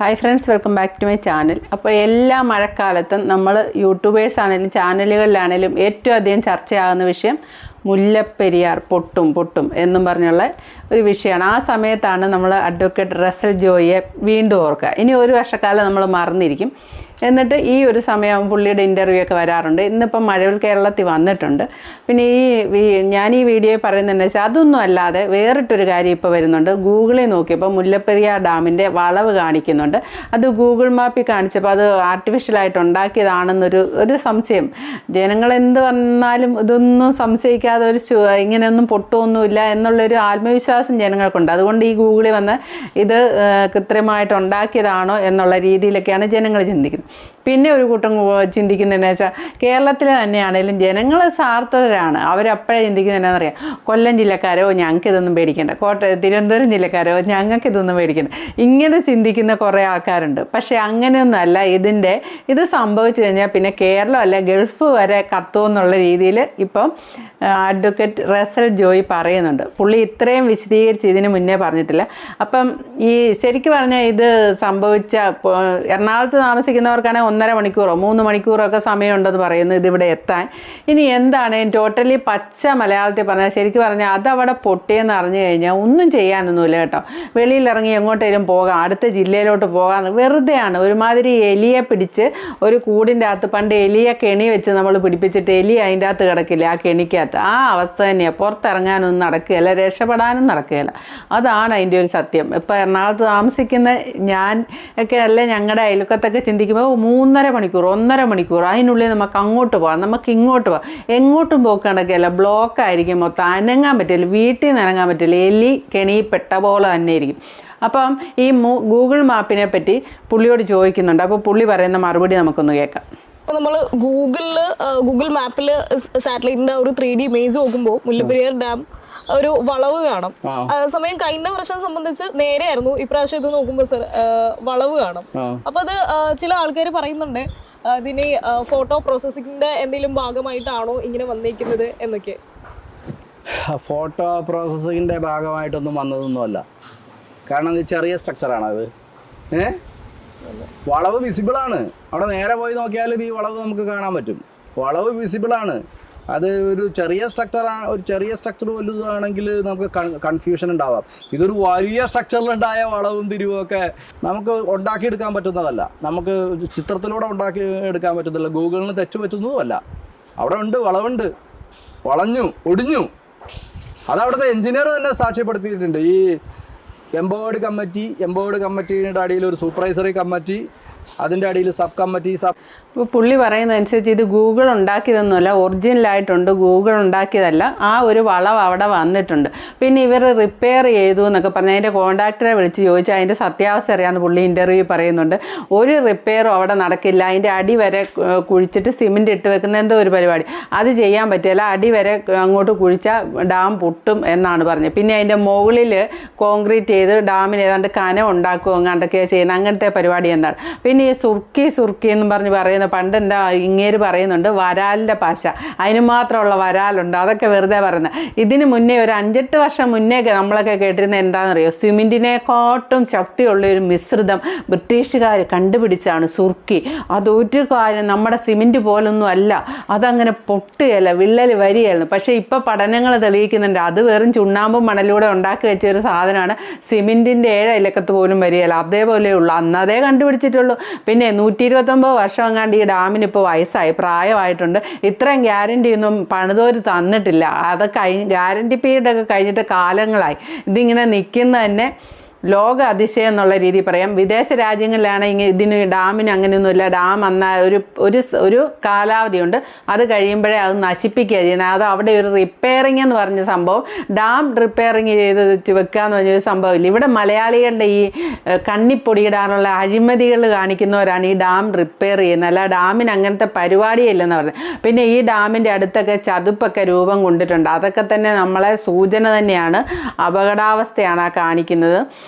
Hi friends welcome back to my channel അപ്പോൾ എല്ലാ മഴക്കാലത്തും നമ്മൾ യൂട്യൂബേഴ്സ് ആണെങ്കിലും ചാനലുകളിലാണെങ്കിലും ഏറ്റവും അധികം ചർച്ചയാകുന്ന വിഷയം മുല്ലപ്പെരിയാർ പൊട്ടും പൊട്ടും എന്നും പറഞ്ഞുള്ള ഒരു വിഷയമാണ്. ആ സമയത്താണ് നമ്മൾ അഡ്വക്കേറ്റ് റസൽ ജോയിയെ വീണ്ടും ഓർക്കുക. ഇനി ഒരു വർഷക്കാലം നമ്മൾ മറന്നിരിക്കും. എന്നിട്ട് ഈ ഒരു സമയം പുള്ളിയുടെ ഇന്റർവ്യൂ ഒക്കെ വരാറുണ്ട്. ഇന്നിപ്പം മഴവിൽ കേരളത്തിൽ വന്നിട്ടുണ്ട്. പിന്നെ ഈ ഞാൻ ഈ വീഡിയോയിൽ പറയുന്നതെന്ന് വെച്ചാൽ അതൊന്നും അല്ലാതെ വേറിട്ടൊരു കാര്യം ഇപ്പോൾ വരുന്നുണ്ട്. ഗൂഗിളിൽ നോക്കിയപ്പോൾ മുല്ലപ്പെരിയാർ ഡാമിന്റെ വളവ് കാണിക്കുന്നുണ്ട്. അത് ഗൂഗിൾ മാപ്പിൽ കാണിച്ചപ്പോൾ അത് ആർട്ടിഫിഷ്യലായിട്ട് ഉണ്ടാക്കിയതാണെന്നൊരു ഒരു സംശയം. ജനങ്ങൾ എന്ത് വന്നാലും ഇതൊന്നും സംശയിക്കാതെ ഒരു ഇങ്ങനെയൊന്നും പൊട്ടുമൊന്നുമില്ല എന്നുള്ളൊരു ആത്മവിശ്വാസം ജനങ്ങൾക്കുണ്ട്. അതുകൊണ്ട് ഈ ഗൂഗിളിൽ വന്ന് ഇത് കൃത്രിമമായിട്ട് ഉണ്ടാക്കിയതാണോ എന്നുള്ള രീതിയിലൊക്കെയാണ് ജനങ്ങൾ ചിന്തിക്കുന്നത്. പിന്നെ ഒരു കൂട്ടം ചിന്തിക്കുന്നതെന്ന് വെച്ചാൽ കേരളത്തിൽ തന്നെയാണെങ്കിലും ജനങ്ങൾ സാർത്ഥരാണ് അവരപ്പോഴേ ചിന്തിക്കുന്നത് എന്നാണെന്നറിയാം കൊല്ലം ജില്ലക്കാരോ ഞങ്ങൾക്ക് ഇതൊന്നും പേടിക്കണ്ട. കോട്ടയം തിരുവനന്തപുരം ജില്ലക്കാരോ ഞങ്ങൾക്ക് ഇതൊന്നും പേടിക്കണ്ട. ഇങ്ങനെ ചിന്തിക്കുന്ന കുറേ ആൾക്കാരുണ്ട്. പക്ഷേ അങ്ങനെയൊന്നുമല്ല ഇതിന്റെ ഇത് സംഭവിച്ചു കഴിഞ്ഞാൽ പിന്നെ കേരളം അല്ല ഗൾഫ് വരെ കത്തുമെന്നുള്ള രീതിയിൽ ഇപ്പം അഡ്വക്കേറ്റ് റസൽ ജോയി പറയുന്നുണ്ട്. പുള്ളി ഇത്രയും വിശദീകരിച്ച് ഇതിന് മുന്നേ പറഞ്ഞിട്ടില്ല. അപ്പം ഈ ശരിക്കും പറഞ്ഞാൽ ഇത് സംഭവിച്ച എറണാകുളത്ത് എറണാകുളത്ത് താമസിക്കുന്നവർക്കാണെങ്കിൽ ഒന്നര മണിക്കൂറോ മൂന്ന് മണിക്കൂറോ ഒക്കെ സമയമുണ്ടെന്ന് പറയുന്നു ഇതിവിടെ എത്താൻ. ഇനി എന്താണ്? ടോട്ടലി പച്ച മലയാളത്തിൽ പറഞ്ഞാൽ ശരിക്കും പറഞ്ഞാൽ അതവിടെ പൊട്ടിയെന്ന് അറിഞ്ഞു കഴിഞ്ഞാൽ ഒന്നും ചെയ്യാനൊന്നുമില്ല കേട്ടോ. വെളിയിലിറങ്ങി എങ്ങോട്ടേലും പോകാം അടുത്ത ജില്ലയിലോട്ട് പോകാം. വെറുതെയാണ് ഒരുമാതിരി എലിയെ പിടിച്ച് ഒരു കൂടിന്റെ അകത്ത് പണ്ട് എലിയെ കെണി വെച്ച് നമ്മൾ പിടിപ്പിച്ചിട്ട് എലി അതിന്റെ അകത്ത് കിടക്കില്ല ആ കെണിക്കകത്ത്. ആ അവസ്ഥ തന്നെയാണ് പുറത്തിറങ്ങാനൊന്നും നടക്കുകയില്ല രക്ഷപ്പെടാനും നടക്കുകയില്ല. അതാണ് അതിന്റെ ഒരു സത്യം. ഇപ്പോൾ എറണാകുളത്ത് താമസിക്കുന്ന ഞാൻ ഒക്കെ അല്ലേ ഞങ്ങളുടെ അയൽക്കത്തൊക്കെ ചിന്തിക്കുമ്പോൾ "ഓ, മൂന്നര മണിക്കൂർ ഒന്നര മണിക്കൂർ. അതിനുള്ളിൽ നമുക്ക് അങ്ങോട്ട് പോകാം. നമുക്ക് ഇങ്ങോട്ട് പോകാം. എങ്ങോട്ടും പോക്ക് നടക്കുകയില്ല ബ്ലോക്ക് ആയിരിക്കും മൊത്തം. അനങ്ങാൻ പറ്റില്ല. വീട്ടിൽ നിന്ന് അനങ്ങാൻ പറ്റില്ല. എലി കെണിപ്പെട്ട പോലെ തന്നെ ആയിരിക്കും അപ്പം ഈ ഗൂഗിൾ മാപ്പിനെ പറ്റി പുള്ളിയോട് ചോദിക്കുന്നുണ്ട്. അപ്പോൾ പുള്ളി പറയുന്ന മറുപടി നമുക്കൊന്ന് കേൾക്കാം. നമ്മൾ ഗൂഗിളിൽ ഗൂഗിൾ മാപ്പിൽ സാറ്റലൈറ്റിന്റെ ഒരു ത്രീ ഡി ഇമേജ് നോക്കുമ്പോൾ മുല്ലപ്പെരിയാർ ഡാം ഒരു വളവ് കാണും. സമയം കഴിഞ്ഞ വർഷം സംബന്ധിച്ച് നേരെയായിരുന്നു. ഇപ്രാവശ്യം ഇത് നോക്കുമ്പോൾ സർ വളവ് കാണും. അപ്പൊ അത് ചില ആൾക്കാർ പറയുന്നുണ്ട് ഇതിനെ ഫോട്ടോ പ്രോസസിംഗിന്റെ എന്തെങ്കിലും ഭാഗമായിട്ടാണോ ഇങ്ങനെ വന്നിരിക്കുന്നത് എന്നൊക്കെ. ഫോട്ടോ പ്രോസസ്സിങ്ങിന്റെ ഭാഗമായിട്ടൊന്നും വന്നതൊന്നുമല്ല. കാരണം ഇത് ചെറിയ സ്ട്രക്ചറാണ് അത്. ഏ? വളവ് വിസിബിളാണ് അവിടെ നേരെ പോയി നോക്കിയാലും ഈ വളവ് നമുക്ക് കാണാൻ പറ്റും. വളവ് വിസിബിളാണ് അത് ഒരു ചെറിയ സ്ട്രക്ചർ ഒരു ചെറിയ സ്ട്രക്ചർ വലുതാണെങ്കിൽ നമുക്ക് കൺഫ്യൂഷൻ ഉണ്ടാവാം. ഇതൊരു വലിയ സ്ട്രക്ചറിലുണ്ടായ വളവും തിരിവും ഒക്കെ നമുക്ക് ഉണ്ടാക്കിയെടുക്കാൻ പറ്റുന്നതല്ല. നമുക്ക് ചിത്രത്തിലൂടെ ഉണ്ടാക്കി എടുക്കാൻ പറ്റുന്നില്ല ഗൂഗിളിന് തെറ്റ് പറ്റുന്നതുമല്ല. അവിടെ ഉണ്ട് വളവുണ്ട്. വളഞ്ഞു ഒടിഞ്ഞു. അത് അവിടുത്തെ എഞ്ചിനീയർ തന്നെ സാക്ഷ്യപ്പെടുത്തിയിട്ടുണ്ട്. ഈ എംബോർഡ് കമ്മിറ്റി എംബോർഡ് കമ്മിറ്റിയുടെ അടിയിൽ ഒരു സൂപ്പർവൈസറി കമ്മിറ്റി അതിന്റെ അടിയിൽ സബ് കമ്മിറ്റി സബ് ഇപ്പോൾ പുള്ളി പറയുന്നതനുസരിച്ച് ഇത് ഗൂഗിൾ ഉണ്ടാക്കിയതൊന്നുമല്ല ഒറിജിനലായിട്ടുണ്ട് ഗൂഗിൾ ഉണ്ടാക്കിയതല്ല ആ ഒരു വളവ് അവിടെ വന്നിട്ടുണ്ട്. പിന്നെ ഇവർ റിപ്പയർ ചെയ്തു എന്നൊക്കെ പറഞ്ഞ് അതിന്റെ കോൺട്രാക്ടറെ വിളിച്ച് ചോദിച്ചാൽ അതിന്റെ സത്യാവസ്ഥ അറിയാമെന്ന് പുള്ളി ഇന്റർവ്യൂ പറയുന്നുണ്ട്. ഒരു റിപ്പയറും അവിടെ നടക്കില്ല. അതിന്റെ അടി വരെ കുഴിച്ചിട്ട് സിമെന്റ് ഇട്ട് വെക്കുന്ന എന്തോ ഒരു പരിപാടി. അത് ചെയ്യാൻ പറ്റില്ല. അടി വരെ അങ്ങോട്ട് കുഴിച്ചാൽ ഡാം പൊട്ടും എന്നാണ് പറഞ്ഞത്. പിന്നെ അതിന്റെ മുകളിൽ കോൺക്രീറ്റ് ചെയ്ത് ഡാമിന് ഏതാണ്ട് കനം ഉണ്ടാക്കുക എങ്ങാണ്ടൊക്കെയാണ് ചെയ്യുന്നത്. അങ്ങനത്തെ പരിപാടി എന്താണ്? പിന്നെ ഈ സുർക്കി സുർക്കി എന്നും പറഞ്ഞ് പറയുന്ന പണ്ട് എന്റെ ഇങ്ങേര് പറയുന്നുണ്ട് വരാലിന്റെ പാശ. അതിന് മാത്രമുള്ള വരാലുണ്ട്. അതൊക്കെ വെറുതെ പറയുന്നത് ഇതിന് മുന്നേ ഒരു അഞ്ചെട്ട് വർഷം മുന്നേ നമ്മളൊക്കെ കേട്ടിരുന്നത് എന്താണെന്നറിയോ? സിമെന്റിനെക്കാട്ടും ശക്തിയുള്ള ഒരു മിശ്രിതം ബ്രിട്ടീഷുകാർ കണ്ടുപിടിച്ചാണ് സുർക്കി. അതൊരു കാര്യം നമ്മുടെ സിമെന്റ് പോലൊന്നും അല്ല. അതങ്ങനെ പൊട്ടുകയല്ല വിള്ളൽ വരികയായിരുന്നു. പക്ഷേ ഇപ്പോൾ പഠനങ്ങൾ തെളിയിക്കുന്നുണ്ട്. അത് വെറും ചുണ്ണാമ്പും മണലൂടെ ഉണ്ടാക്കി വെച്ച ഒരു സാധനമാണ് സിമെന്റിന്റെ ഏഴ് ഇലക്കത്ത് പോലും വരികയില്ല. അതേപോലെ അന്ന് അതേ കണ്ടുപിടിച്ചിട്ടുള്ളൂ. പിന്നെ നൂറ്റി ഇരുപത്തൊമ്പത് വർഷം എങ്ങാണ്ട് ഈ ഡാമിന് ഇപ്പോൾ വയസ്സായി പ്രായമായിട്ടുണ്ട്. ഇത്രയും ഗ്യാരണ്ടി ഒന്നും പണിതോര് തന്നിട്ടില്ല. അത് കഴിഞ്ഞ് ഗ്യാരണ്ടി പീരീഡൊക്കെ കഴിഞ്ഞിട്ട് കാലങ്ങളായി. ഇതിങ്ങനെ നിൽക്കുന്ന തന്നെ ലോക അതിശയം എന്നുള്ള രീതി പറയാം. വിദേശ രാജ്യങ്ങളിലാണ് ഇങ്ങനെ ഇതിന് ഡാമിന് അങ്ങനെയൊന്നുമില്ല. ഡാം അന്ന ഒരു ഒരു ഒരു കാലാവധിയുണ്ട്. അത് കഴിയുമ്പോഴേ അത് നശിപ്പിക്കുക ചെയ്യുന്നത് അത് അവിടെ ഒരു റിപ്പയറിംഗ് എന്ന് പറഞ്ഞ സംഭവം. ഡാം റിപ്പയറിംഗ് ചെയ്ത് വെക്കുക എന്ന് പറഞ്ഞൊരു സംഭവമില്ല ഇവിടെ മലയാളികളുടെ ഈ കണ്ണിപ്പൊടിയിടാനുള്ള അഴിമതികൾ കാണിക്കുന്നവരാണ് ഈ ഡാം റിപ്പയർ ചെയ്യുന്നത് അല്ല ഡാമിന് അങ്ങനത്തെ പരിപാടിയില്ലെന്ന് പറഞ്ഞത് പിന്നെ ഈ ഡാമിന്റെ അടുത്തൊക്കെ ചതുപ്പൊക്കെ രൂപം കൊണ്ടിട്ടുണ്ട്. അതൊക്കെ തന്നെ നമ്മളെ സൂചന തന്നെയാണ്. അപകടാവസ്ഥയാണ് ആ കാണിക്കുന്നത്.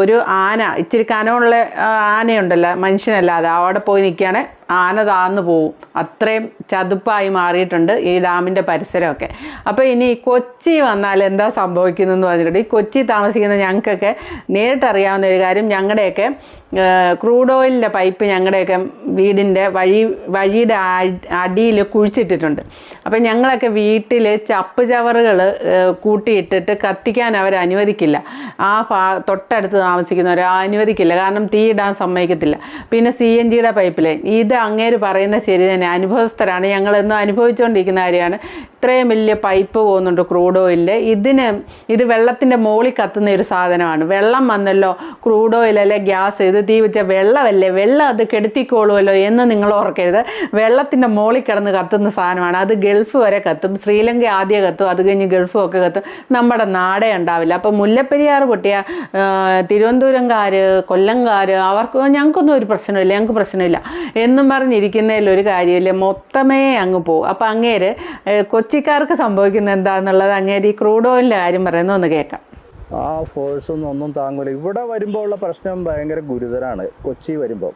ഒരു ആന ഇച്ചിരി കനമുള്ള ആനയുണ്ടല്ലോ മനുഷ്യനല്ലാതെ. അവിടെ പോയി നിൽക്കുകയാണെ. ആന താന്നു പോവും. അത്രയും ചതുപ്പായി മാറിയിട്ടുണ്ട് ഈ ഡാമിന്റെ പരിസരമൊക്കെ. അപ്പോൾ ഇനി കൊച്ചി വന്നാൽ എന്താ സംഭവിക്കുന്നതെന്ന് പറഞ്ഞിട്ടുണ്ട്. ഈ കൊച്ചി താമസിക്കുന്ന ഞങ്ങൾക്കൊക്കെ നേരിട്ടറിയാവുന്ന ഒരു കാര്യം ഞങ്ങളുടെയൊക്കെ ക്രൂഡ് ഓയിലിന്റെ പൈപ്പ് ഞങ്ങളുടെയൊക്കെ വീടിന്റെ വഴി വഴിയുടെ അടിയിൽ കുഴിച്ചിട്ടിട്ടുണ്ട്. അപ്പോൾ ഞങ്ങളൊക്കെ വീട്ടിൽ ചപ്പ് ചവറുകൾ കൂട്ടിയിട്ടിട്ട് കത്തിക്കാൻ അവർ അനുവദിക്കില്ല ആ ഭാ തൊട്ടടുത്ത് താമസിക്കുന്നവർ അനുവദിക്കില്ല. കാരണം തീ ഇടാൻ സമ്മതിക്കത്തില്ല. പിന്നെ സി എൻ ജിയുടെ പൈപ്പ് ലൈൻ ഇത് അങ്ങേര് പറയുന്ന ശരി തന്നെ. അനുഭവസ്ഥരാണ്. ഞങ്ങളെന്നും അനുഭവിച്ചുകൊണ്ടിരിക്കുന്ന കാര്യമാണ്. ഇത്രയും വലിയ പൈപ്പ് പോകുന്നുണ്ട്. ക്രൂഡ് ഓയിലിൽ. ഇതിന് ഇത് വെള്ളത്തിന്റെ മുകളിൽ കത്തുന്ന ഒരു സാധനമാണ്. വെള്ളം വന്നല്ലോ. ക്രൂഡ് ഓയിൽ അല്ലെ ഗ്യാസ്. ഇത് തീ വെച്ച വെള്ളമല്ലേ? വെള്ളം അത് കെടുത്തിക്കോളുമല്ലോ എന്ന് നിങ്ങൾ ഓർക്കരുത്. വെള്ളത്തിന്റെ മുകളിൽ കിടന്ന് കത്തുന്ന സാധനമാണ്. അത് ഗൾഫ് വരെ കത്തും. ശ്രീലങ്ക ആദ്യം കത്തും. അത് കഴിഞ്ഞ് ഗൾഫും ഒക്കെ കത്തും. നമ്മുടെ നാടേ ഉണ്ടാവില്ല. അപ്പോൾ മുല്ലപ്പെരിയാർ പൊട്ടിയ തിരുവനന്തപുരംകാർ കൊല്ലംകാർ അവർക്ക് ഞങ്ങൾക്കൊന്നും ഒരു പ്രശ്നമില്ല ഞങ്ങൾക്ക് പ്രശ്നമില്ല. എന്നും പറഞ്ഞിരിക്കുന്നതിൽ ഒരു കാര്യമില്ല മൊത്തമേ അങ്ങ് പോകും. അപ്പോൾ അങ്ങേര് ഏ, കൊച്ചിക്കാർക്ക് സംഭവിക്കുന്നത് എന്താണെന്നുള്ളത് അങ്ങേര് ഈ ക്രൂഡ് ഓയിലിന്റെ കാര്യം പറയുന്നത് ഒന്ന് കേൾക്കാം. ആ ഫോഴ്സ് ഒന്നും ഒന്നും താങ്ങൂല. ഇവിടെ വരുമ്പോൾ ഉള്ള പ്രശ്നം ഭയങ്കര ഗുരുതരാണ്. കൊച്ചി വരുമ്പോൾ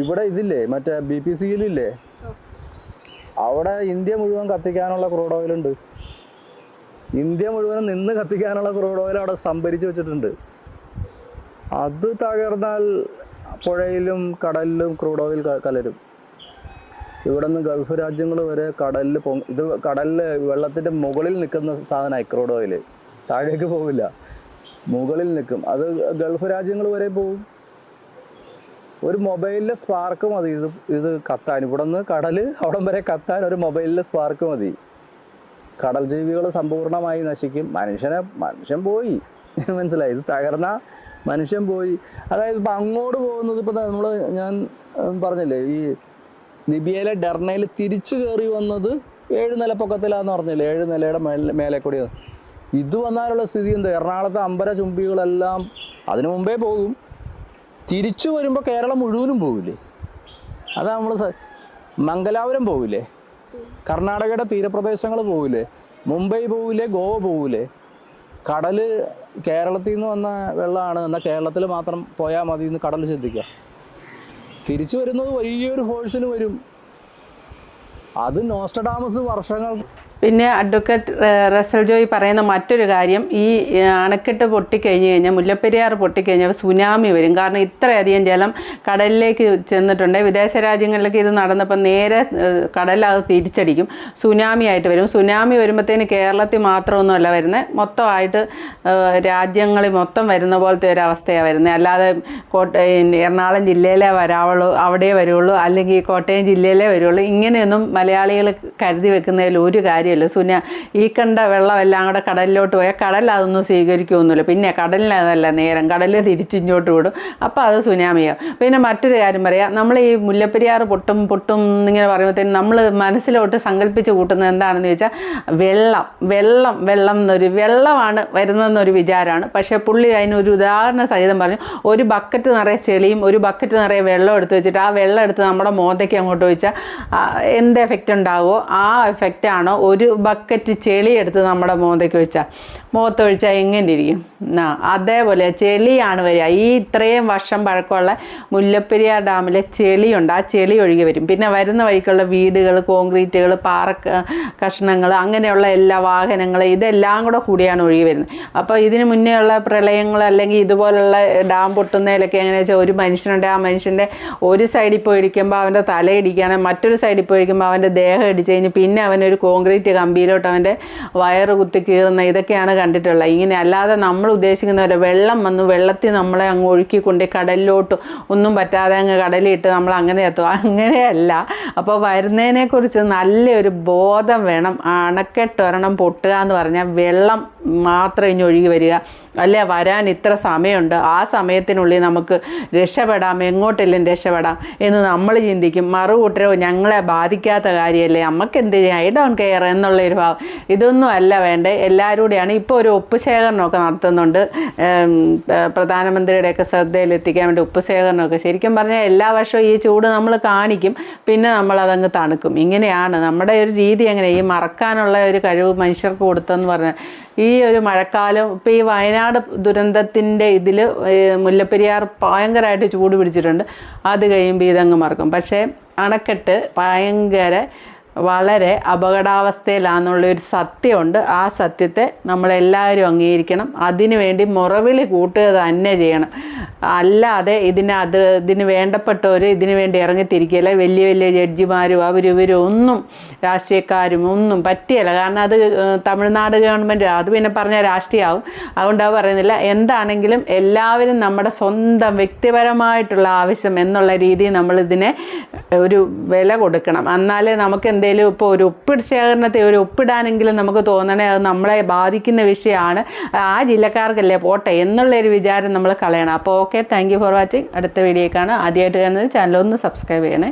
ഇവിടെ ഇതില്ലേ മറ്റേ ബി പി സിയിലില്ലേ അവിടെ ഇന്ത്യ മുഴുവൻ കത്തിക്കാനുള്ള ക്രൂഡ് ഓയിലുണ്ട്. ഇന്ത്യ മുഴുവൻ നിന്ന് കത്തിക്കാനുള്ള ക്രൂഡ് ഓയിൽ അവിടെ സംഭരിച്ചു വെച്ചിട്ടുണ്ട്. അത് തകർന്നാൽ പുഴയിലും കടലിലും ക്രൂഡ് ഓയിൽ കലരും. ഇവിടെ നിന്ന് ഗൾഫ് രാജ്യങ്ങൾ വരെ കടലിൽ പൊ ഇത് കടലിൽ വെള്ളത്തിന്റെ മുകളിൽ നിൽക്കുന്ന സാധനമായി ക്രൂഡ് ഓയിൽ താഴേക്ക് പോവില്ല. മുകളിൽ നിൽക്കും. അത് ഗൾഫ് രാജ്യങ്ങൾ വരെ പോവും. ഒരു മൊബൈലിലെ സ്പാർക്ക് മതി. ഇത് ഇത് കത്താൻ. ഇവിടെ നിന്ന് കടൽ അവിടം വരെ കത്താൻ ഒരു മൊബൈലിലെ സ്പാർക്ക് മതി. കടൽ ജീവികൾ സമ്പൂർണമായി നശിക്കും. മനുഷ്യനെ മനുഷ്യൻ പോയി. മനസ്സിലായി? ഇത് തകർന്ന മനുഷ്യൻ പോയി. അതായത് ഇപ്പം അങ്ങോട്ട് പോകുന്നത് ഇപ്പം നമ്മൾ ഞാൻ പറഞ്ഞില്ലേ ഈ ലിബിയയിലെ ഡെർണയിൽ തിരിച്ചു കയറി വന്നത് ഏഴ് നില പൊക്കത്തിലാന്ന് പറഞ്ഞില്ലേ? ഏഴ് നിലയുടെ മേലെ കൂടി ഇത് വന്നാലുള്ള സ്ഥിതി എന്താ? എറണാകുളത്തെ അമ്പര ചുംബികളെല്ലാം അതിനു മുമ്പേ പോകും. തിരിച്ചു വരുമ്പോൾ കേരളം മുഴുവനും പോകില്ലേ അതാ നമ്മൾ മംഗലാപുരം പോകില്ലേ കർണാടകയുടെ തീരപ്രദേശങ്ങൾ പോവില്ലേ? മുംബൈ പോവില്ലേ? ഗോവ പോവില്ലേ? കടൽ കേരളത്തിൽ നിന്ന് വന്ന വെള്ളമാണ് എന്നാൽ കേരളത്തിൽ മാത്രം പോയാൽ മതി എന്ന് കടൽ ചിന്തിക്കുക തിരിച്ചു വരുന്നത് വലിയൊരു ഫോഴ്സിന് വരും. അത് നോസ്റ്റഡാമസ് വർഷങ്ങൾ പിന്നെ അഡ്വക്കേറ്റ് റസൽ ജോയി പറയുന്ന മറ്റൊരു കാര്യം ഈ അണക്കെട്ട് പൊട്ടിക്കഴിഞ്ഞ് കഴിഞ്ഞാൽ മുല്ലപ്പെരിയാർ പൊട്ടിക്കഴിഞ്ഞാൽ സുനാമി വരും. കാരണം ഇത്രയധികം ജലം കടലിലേക്ക് ചെന്നിട്ടുണ്ട്. വിദേശ രാജ്യങ്ങളിലേക്ക് ഇത് നടന്നപ്പോൾ നേരെ കടലത് തിരിച്ചടിക്കും. സുനാമി ആയിട്ട് വരും. സുനാമി വരുമ്പോഴത്തേന് കേരളത്തിൽ മാത്രമൊന്നുമല്ല വരുന്നത് മൊത്തമായിട്ട് രാജ്യങ്ങളിൽ മൊത്തം വരുന്ന പോലത്തെ ഒരു അവസ്ഥയാണ് വരുന്നത് അല്ലാതെ കോട്ടയം എറണാകുളം ജില്ലയിലേ വരാവുള്ളൂ അവിടെ വരുള്ളൂ. അല്ലെങ്കിൽ കോട്ടയം ജില്ലയിലേ വരുള്ളൂ. ഇങ്ങനെയൊന്നും മലയാളികൾ കരുതി വെക്കുന്നതിൽ ഒരു കാര്യമില്ല? സുന ഈ കണ്ട വെള്ളമെല്ലാം കൂടെ കടലിലോട്ട് പോയാൽ കടൽ അതൊന്നും സ്വീകരിക്കുമൊന്നുമില്ല പിന്നെ കടലിനതല്ല നേരം. കടലിൽ തിരിച്ചിങ്ങോട്ട് വിടും. അപ്പോൾ അത് സുനാമിയാവും പിന്നെ മറ്റൊരു കാര്യം പറയാം. നമ്മൾ ഈ മുല്ലപ്പെരിയാർ പൊട്ടും പൊട്ടും എന്നിങ്ങനെ പറയുമ്പോഴത്തേനും നമ്മൾ മനസ്സിലോട്ട് സങ്കല്പിച്ച് കൂട്ടുന്നത് എന്താണെന്ന് ചോദിച്ചാൽ വെള്ളം. വെള്ളം വെള്ളം എന്നൊരു വെള്ളമാണ് വരുന്നതെന്നൊരു വിചാരമാണ്. പക്ഷേ പുള്ളി അതിനൊരു ഉദാഹരണ സഹിതം പറഞ്ഞു. ഒരു ബക്കറ്റ് നിറയെ ചെളിയും ഒരു ബക്കറ്റ് നിറയെ വെള്ളം എടുത്ത് വെച്ചിട്ട് ആ വെള്ളം എടുത്ത് നമ്മുടെ മോതയ്ക്ക് അങ്ങോട്ട് വെച്ചാൽ എന്ത് എഫക്റ്റ് ഉണ്ടാകുമോ ആ എഫക്റ്റ് ആണോ ഒരു ബക്കറ്റ് ചെളി എടുത്ത് നമ്മുടെ മുഖത്തേക്ക് വെച്ചാൽ മുഖത്തൊഴിച്ചാൽ എങ്ങനെ ഇരിക്കും ആ അതേപോലെ ചെളിയാണ് വരിക. ഈ ഇത്രയും വർഷം പഴക്കമുള്ള മുല്ലപ്പെരിയാർ ഡാമിലെ ചെളിയുണ്ട്. ആ ചെളി ഒഴുകി വരും. പിന്നെ വരുന്ന വഴിക്കുള്ള വീടുകൾ കോൺക്രീറ്റുകൾ പാറ കഷ്ണങ്ങൾ അങ്ങനെയുള്ള എല്ലാ വാഹനങ്ങൾ ഇതെല്ലാം കൂടെ കൂടിയാണ് ഒഴുകി വരുന്നത്. അപ്പോൾ ഇതിന് മുന്നേ ഉള്ള പ്രളയങ്ങൾ അല്ലെങ്കിൽ ഇതുപോലുള്ള ഡാം പൊട്ടുന്നതിലൊക്കെ എങ്ങനെയാ വെച്ചാൽ ഒരു മനുഷ്യനുണ്ട്. ആ മനുഷ്യന്റെ ഒരു സൈഡിൽ പോയി ഇടിക്കുമ്പോൾ അവന്റെ തല ഇടിക്കുകയാണെങ്കിൽ മറ്റൊരു സൈഡിൽ പോയി ഇടിക്കുമ്പോൾ അവന്റെ ദേഹം ഇടിച്ച് കഴിഞ്ഞ് പിന്നെ അവനൊരു കോൺക്രീറ്റ് കമ്പിയിലോട്ട് അവന്റെ വയറ് കുത്തി കീറുന്ന ഇതൊക്കെയാണ് കണ്ടിട്ടുള്ളത്. ഇങ്ങനെ അല്ലാതെ നമ്മൾ ഉദ്ദേശിക്കുന്ന പോലെ വെള്ളം വന്ന് വെള്ളത്തിൽ നമ്മളെ അങ്ങ് ഒഴുക്കി കൊണ്ട് കടലിലോട്ട് ഒന്നും പറ്റാതെ അങ്ങ് കടലിട്ട് നമ്മൾ അങ്ങനെ എത്തും. അങ്ങനെയല്ല. അപ്പോൾ വരുന്നതിനെക്കുറിച്ച് നല്ലൊരു ബോധം വേണം. അണക്കെട്ടൊരെണ്ണം പൊട്ടുക എന്ന് പറഞ്ഞാൽ വെള്ളം മാത്രം ഇനി ഒഴുകി വരിക. അല്ലെ? വരാൻ ഇത്ര സമയമുണ്ട്. ആ സമയത്തിനുള്ളിൽ നമുക്ക് രക്ഷപ്പെടാം. എങ്ങോട്ടെല്ലാം രക്ഷപ്പെടാം എന്ന് നമ്മൾ ചിന്തിക്കും. മറുകൂട്ടരോ ഞങ്ങളെ ബാധിക്കാത്ത കാര്യമല്ലേ? നമുക്ക് എന്ത് ചെയ്യാം? ഐ ഡോണ്ട് കെയർ എന്നുള്ള ഒരു ഭാവം. ഇതൊന്നും അല്ല വേണ്ടേ. എല്ലാവരുടെയാണ് ഇപ്പോൾ ഒരു ഉപ്പ് ശേഖരണമൊക്കെ നടത്തുന്നുണ്ട് പ്രധാനമന്ത്രിയുടെയൊക്കെ ശ്രദ്ധയിലെത്തിക്കാൻ വേണ്ടി ഉപ്പ് ശേഖരണമൊക്കെ ശരിക്കും പറഞ്ഞാൽ എല്ലാ വർഷവും ഈ ചൂട് നമ്മൾ കാണിക്കും. പിന്നെ നമ്മൾ അതങ്ങ് തണുക്കും. ഇങ്ങനെയാണ്. നമ്മുടെ ഒരു രീതി എങ്ങനെ? ഈ മറക്കാനുള്ള ഒരു കഴിവ് മനുഷ്യർക്ക് കൊടുത്തെന്ന് പറഞ്ഞാൽ ഈ ഒരു മഴക്കാലം ഇപ്പോൾ ഈ വയനാട് ദുരന്തത്തിന്റെ ഇതിൽ മുല്ലപ്പെരിയാർ ഭയങ്കരമായിട്ട് ചൂട് പിടിച്ചിട്ടുണ്ട്. അത് കഴിയുമ്പോൾ ഇതങ്ങ് മറക്കും. പക്ഷേ അണക്കെട്ട് ഭയങ്കര വളരെ അപകടാവസ്ഥയിലാണെന്നുള്ള ഒരു സത്യമുണ്ട്. ആ സത്യത്തെ നമ്മളെല്ലാവരും അംഗീകരിക്കണം. അതിനുവേണ്ടി മുറവിളി കൂട്ടുക തന്നെ ചെയ്യണം. അല്ലാതെ ഇതിന് അത് ഇതിന് വേണ്ടപ്പെട്ടവർ ഇതിനു വേണ്ടി ഇറങ്ങിത്തിരിക്കുകയില്ല വലിയ വലിയ ജഡ്ജിമാരും അവരും ഇവരും ഒന്നും രാഷ്ട്രീയക്കാരും ഒന്നും പറ്റിയല്ല. കാരണം അത് തമിഴ്നാട് ഗവൺമെന്റ് അത് പിന്നെ പറഞ്ഞാൽ രാഷ്ട്രീയമാവും അതുകൊണ്ട് അത് പറയുന്നില്ല. എന്താണെങ്കിലും എല്ലാവരും നമ്മുടെ സ്വന്തം വ്യക്തിപരമായിട്ടുള്ള ആവശ്യം എന്നുള്ള രീതിയിൽ നമ്മളിതിനെ ഒരു വില കൊടുക്കണം. എന്നാലേ നമുക്ക് എന്തെങ്കിലും ഇപ്പോൾ ഒരു ഒപ്പിട ശേഖരണത്തെ ഒരു ഒപ്പിടാനെങ്കിലും നമുക്ക് തോന്നണേ അത് നമ്മളെ ബാധിക്കുന്ന വിഷയമാണ്. ആ ജില്ലക്കാർക്കല്ലേ പോട്ടെ എന്നുള്ള ഒരു വിചാരം നമ്മൾ കളയണം. അപ്പോൾ ഓക്കെ താങ്ക് ഫോർ വാച്ചിങ് അടുത്ത വീഡിയോ കാണാം. ആദ്യമായിട്ട് കാണുന്നത് ചാനൽ ഒന്ന് സബ്സ്ക്രൈബ് ചെയ്യണേ.